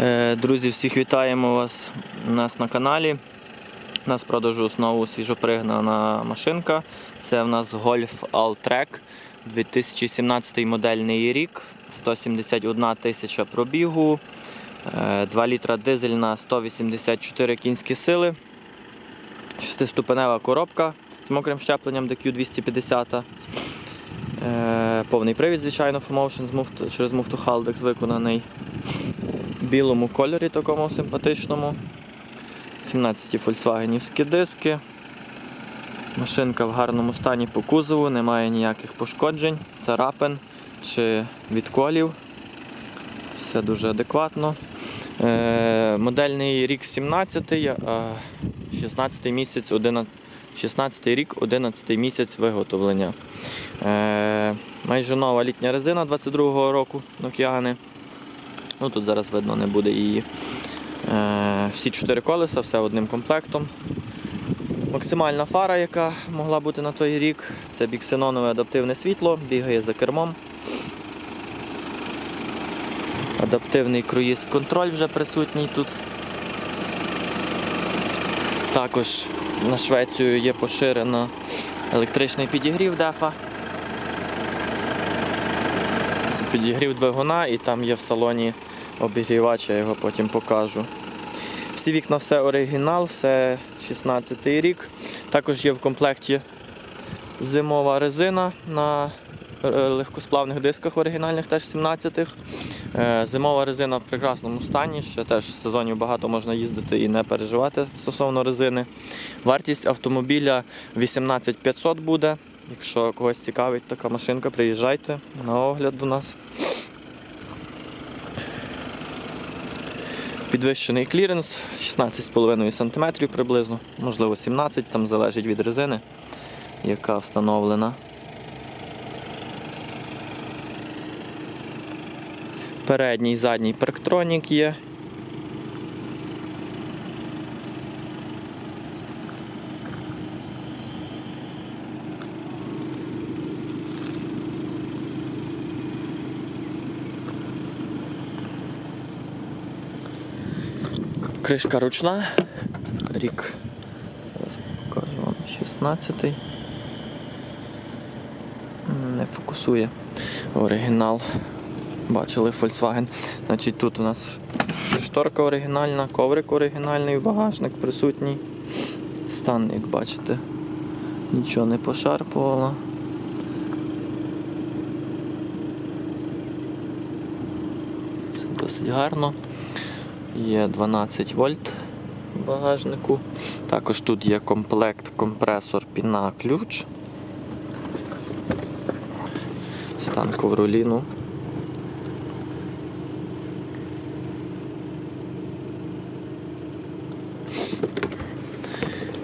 Е, Друзі, всіх вітаємо вас у нас на каналі. У нас продажу знову свіжопригнана машинка. Це в нас Golf Alltrack 2017 модельний рік, 171 тисяча пробігу, е, 2 літра дизельна 184 кінські сили, 6-ступенева коробка з мокрим щепленням DQ250. Е, Повний привід, звичайно, муфт- через муфту Haldex виконаний білому кольорі такому симпатичному. 17 фольксвагенівські диски. Машинка в гарному стані по кузову, немає ніяких пошкоджень, царапин чи відколів. Все дуже адекватно. Е, модельний рік 17, а 16 місяць 11, 16 рік, 11 місяць виготовлення. Е, майже нова літня резина 22-го року Nokiani. Ну, тут зараз видно не буде її. Е, всі чотири колеса, все одним комплектом. Максимальна фара, яка могла бути на той рік, це біксенонове адаптивне світло, бігає за кермом. Адаптивний круїз контроль вже присутній тут. Також на Швецію є поширено електричний підігрів дефа. Це підігрів двигуна і там є в салоні обігрівач, я його потім покажу. Всі вікна все оригінал, все 16 рік. Також є в комплекті зимова резина на е, легкосплавних дисках оригінальних, теж 17-х. Е, Зимова резина в прекрасному стані, ще теж сезонів багато можна їздити і не переживати стосовно резини. Вартість автомобіля 18500 буде. Якщо когось цікавить така машинка, приїжджайте на огляд до нас. Підвищений кліренс 16,5 см приблизно, можливо 17 там залежить від резини, яка встановлена. Передній і задній парктронік є. Кришка ручна. Рік. Зараз покажу вам 16-й. Не фокусує. Оригінал. Бачили Volkswagen. Значить, тут у нас шторка оригінальна, коврик оригінальний, багажник присутній. Стан, як бачите, нічого не пошарпувало. Все досить гарно. Є 12 вольт в багажнику. Також тут є комплект компресор піна ключ. Стан ковроліну.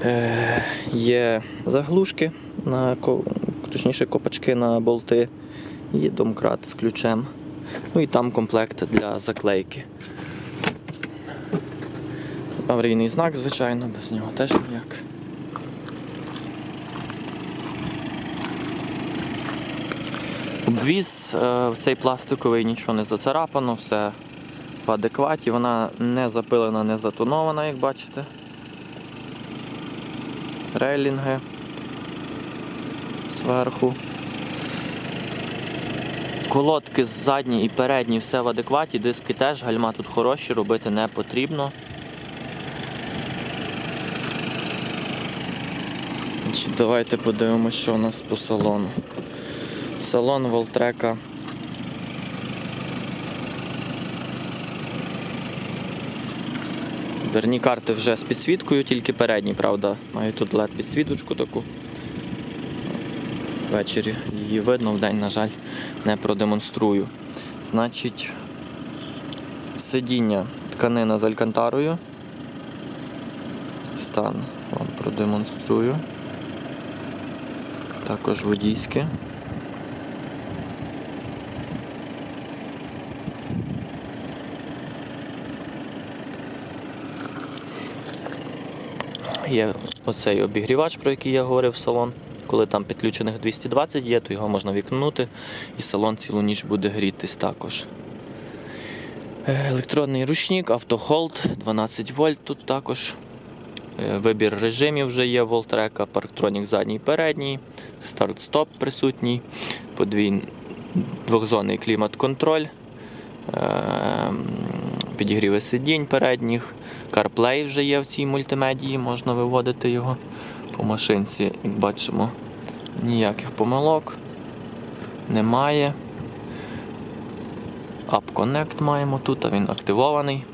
Е, є заглушки, на, точніше копачки на болти і домкрат з ключем. Ну і там комплект для заклейки. Аварійний знак, звичайно, без нього теж ніяк. Обвіз е, в цей пластиковий нічого не зацарапано, все в адекваті, вона не запилена, не затонована, як бачите. Рейлінги зверху. Колодки задні і передні все в адекваті, диски теж, гальма тут хороші, робити не потрібно. Значить, Давайте подивимося, що у нас по салону. Салон Волтрека. Дверні карти вже з підсвіткою, тільки передні, правда, мають тут led підсвіточку таку. Ввечері її видно, вдень, на жаль, не продемонструю. Значить, сидіння тканина з алькантарою. Стан вам продемонструю. Також водійське. Є оцей обігрівач, про який я говорив салон. Коли там підключених 220 є, то його можна вікнути і салон цілу ніч буде грітись також. Е, Електронний ручник, автохолд, 12 вольт тут також. Е, Вибір режимів вже є Волтрека, парктронік задній передній, старт-стоп присутній, подвійний двохзонний клімат-контроль, ем, підігріви сидінь передніх, CarPlay вже є в цій мультимедії, можна виводити його по машинці, як бачимо, ніяких помилок немає. App Connect маємо тут, а він активований.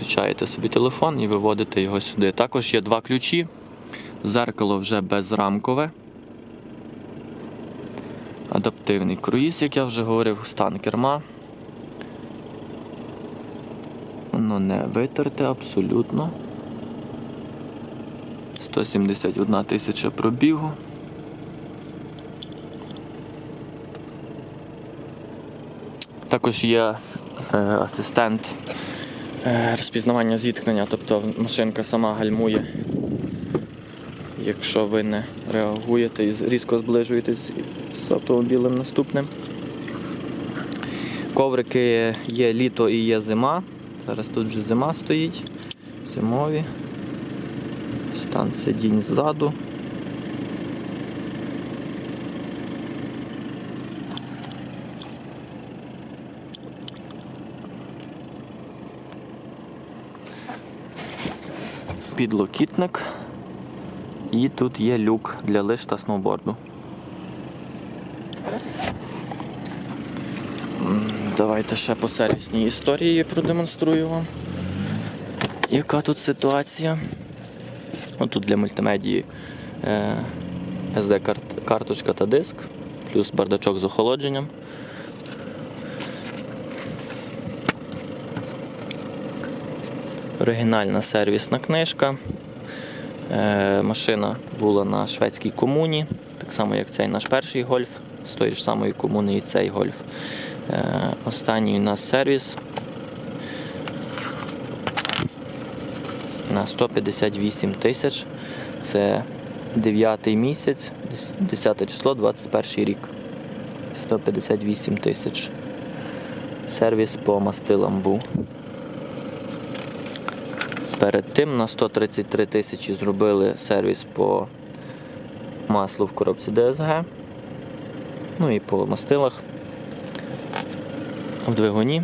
Підключаєте собі телефон і виводите його сюди. Також є два ключі. Зеркало вже безрамкове. Адаптивний круїз, як я вже говорив, стан керма. Воно не витерте абсолютно. 171 тисяча пробігу. Також є е, асистент розпізнавання зіткнення, тобто машинка сама гальмує, якщо ви не реагуєте і різко зближуєтесь з автомобілем наступним. Коврики є літо і є зима. Зараз тут вже зима стоїть. Зимові. Стан сидінь ззаду. Підлокітник. І тут є люк для лиж та сноуборду. Давайте ще по сервісній історії продемонструю вам, яка тут ситуація. Отут для мультимедії е, SD-карточка та диск, плюс бардачок з охолодженням. Оригінальна сервісна книжка. Е, машина була на шведській комуні, так само як цей наш перший гольф, з тої ж самої комуни і цей гольф. Е, останній у нас сервіс на 158 тисяч. Це 9 місяць, 10 число, 21 рік. 158 тисяч. Сервіс по мастилам був. Перед тим на 133 тисячі зробили сервіс по маслу в коробці DSG. Ну і по мастилах в двигуні.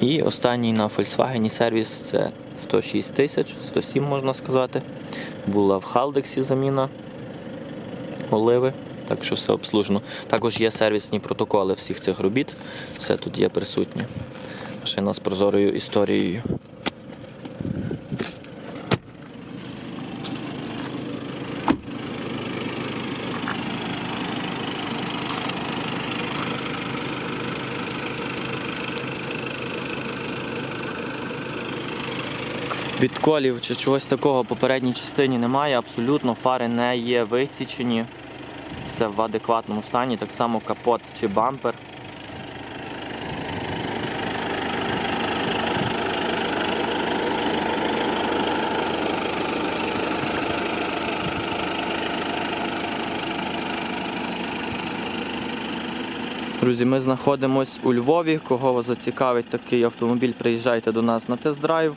І останній на Volkswagen сервіс це 106 тисяч, 107 можна сказати. Була в Халдексі заміна оливи, так що все обслужено. Також є сервісні протоколи всіх цих робіт. Все тут є присутнє. Машина з прозорою історією. Відколів чи чогось такого в попередній частині немає, абсолютно фари не є висічені. Все в адекватному стані, так само капот чи бампер. Друзі, ми знаходимось у Львові. Кого вас зацікавить такий автомобіль, приїжджайте до нас на тест-драйв,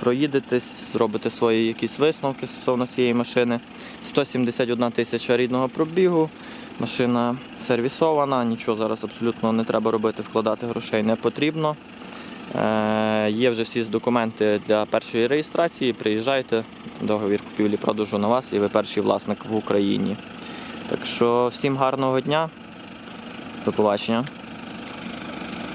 проїдетесь, зробите свої якісь висновки стосовно цієї машини. 171 тисяча рідного пробігу. Машина сервісована, нічого зараз абсолютно не треба робити, вкладати грошей не потрібно. Е, є вже всі документи для першої реєстрації. Приїжджайте, договір купівлі-продажу на вас і ви перший власник в Україні. Так що всім гарного дня. До побачення.